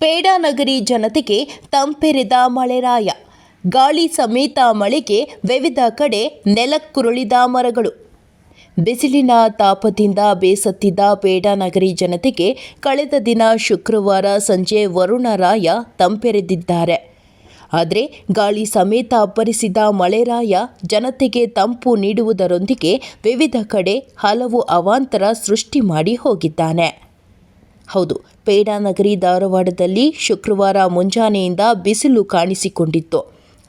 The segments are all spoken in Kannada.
ಪೇಡಾನಗರಿ ಜನತೆಗೆ ತಂಪೆರೆದ ಮಳೆರಾಯ. ಗಾಳಿ ಸಮೇತ ಮಳೆಗೆ ವಿವಿಧ ಕಡೆ ನೆಲಕ್ಕುರುಳಿದ ಮರಗಳು. ಬಿಸಿಲಿನ ತಾಪದಿಂದ ಬೇಸತ್ತಿದ್ದ ಪೇಡಾನಗರಿ ಜನತೆಗೆ ಕಳೆದ ದಿನ ಶುಕ್ರವಾರ ಸಂಜೆ ವರುಣರಾಯ ತಂಪೆರೆದಿದ್ದಾರೆ. ಆದರೆ ಗಾಳಿ ಸಮೇತ ಅಬ್ಬರಿಸಿದ ಮಳೆರಾಯ ಜನತೆಗೆ ತಂಪು ನೀಡುವುದರೊಂದಿಗೆ ವಿವಿಧ ಕಡೆ ಹಲವು ಅವಾಂತರ ಸೃಷ್ಟಿ ಮಾಡಿ ಹೋಗಿದ್ದಾನೆ. ಹೌದು ಪೇಡಾನಗರಿ ಧಾರವಾಡದಲ್ಲಿ ಶುಕ್ರವಾರ ಮುಂಜಾನೆಯಿಂದ ಬಿಸಿಲು ಕಾಣಿಸಿಕೊಂಡಿತ್ತು.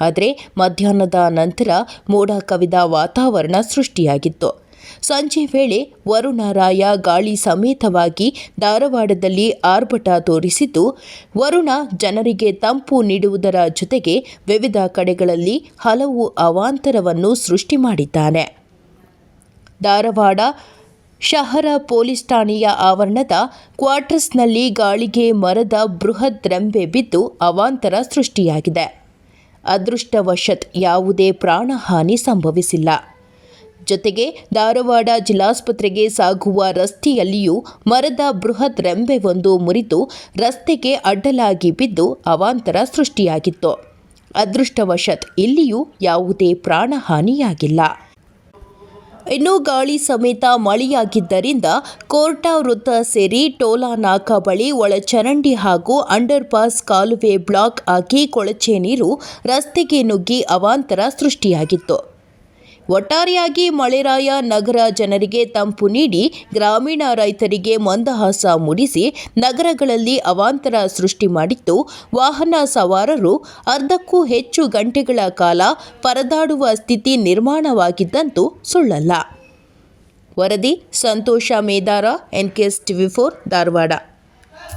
ಆದರೆ ಮಧ್ಯಾಹ್ನದ ನಂತರ ಮೋಡ ಕವಿದ ವಾತಾವರಣ ಸೃಷ್ಟಿಯಾಗಿತ್ತು. ಸಂಜೆ ವೇಳೆ ವರುಣರಾಯ ಗಾಳಿ ಸಮೇತವಾಗಿ ಧಾರವಾಡದಲ್ಲಿ ಆರ್ಭಟ ತೋರಿಸಿದ್ದು, ವರುಣ ಜನರಿಗೆ ತಂಪು ನೀಡುವುದರ ಜೊತೆಗೆ ವಿವಿಧ ಕಡೆಗಳಲ್ಲಿ ಹಲವು ಅವಾಂತರವನ್ನು ಸೃಷ್ಟಿ ಮಾಡಿದ್ದಾನೆ. ಧಾರವಾಡ ಶಹರ ಪೊಲೀಸ್ ಠಾಣೆಯ ಆವರಣದ ಕ್ವಾರ್ಟರ್ಸ್ನಲ್ಲಿ ಗಾಳಿಗೆ ಮರದ ಬೃಹತ್ ರೆಂಬೆ ಬಿದ್ದು ಅವಾಂತರ ಸೃಷ್ಟಿಯಾಗಿದೆ. ಅದೃಷ್ಟವಶತ್ ಯಾವುದೇ ಪ್ರಾಣಹಾನಿ ಸಂಭವಿಸಿಲ್ಲ. ಜೊತೆಗೆ ಧಾರವಾಡ ಜಿಲ್ಲಾಸ್ಪತ್ರೆಗೆ ಸಾಗುವ ರಸ್ತೆಯಲ್ಲಿಯೂ ಮರದ ಬೃಹತ್ ರೆಂಬೆವೊಂದು ಮುರಿದು ರಸ್ತೆಗೆ ಅಡ್ಡಲಾಗಿ ಬಿದ್ದು ಅವಾಂತರ ಸೃಷ್ಟಿಯಾಗಿತ್ತು. ಅದೃಷ್ಟವಶತ್ ಇಲ್ಲಿಯೂ ಯಾವುದೇ ಪ್ರಾಣಹಾನಿಯಾಗಿಲ್ಲ. ಇನ್ನು ಗಾಳಿ ಸಮೇತ ಮಳೆಯಾಗಿದ್ದರಿಂದ ಕೋರ್ಟಾ ವೃತ್ತ ಸೇರಿ ಟೋಲಾ ನಾಕಾ ಬಳಿ ಒಳಚರಂಡಿ ಹಾಗೂ ಅಂಡರ್ ಪಾಸ್ ಕಾಲುವೆ ಬ್ಲಾಕ್ ಆಗಿ ಕೊಳಚೆ ನೀರು ರಸ್ತೆಗೆ ನುಗ್ಗಿ ಅವಾಂತರ ಸೃಷ್ಟಿಯಾಗಿತ್ತು. ಒಟ್ಟಾರೆಯಾಗಿ ಮಳೆರಾಯ ನಗರ ಜನರಿಗೆ ತಂಪು ನೀಡಿ ಗ್ರಾಮೀಣ ರೈತರಿಗೆ ಮಂದಹಾಸ ಮೂಡಿಸಿ ನಗರಗಳಲ್ಲಿ ಅವಾಂತರ ಸೃಷ್ಟಿ ಮಾಡಿದ್ದು ವಾಹನ ಸವಾರರು ಅರ್ಧಕ್ಕೂ ಹೆಚ್ಚು ಗಂಟೆಗಳ ಕಾಲ ಪರದಾಡುವ ಸ್ಥಿತಿ ನಿರ್ಮಾಣವಾಗಿದ್ದಂತೂ ಸುಳ್ಳಲ್ಲ. ವರದಿ Santosh Medara, NKS TV four, Dharwad.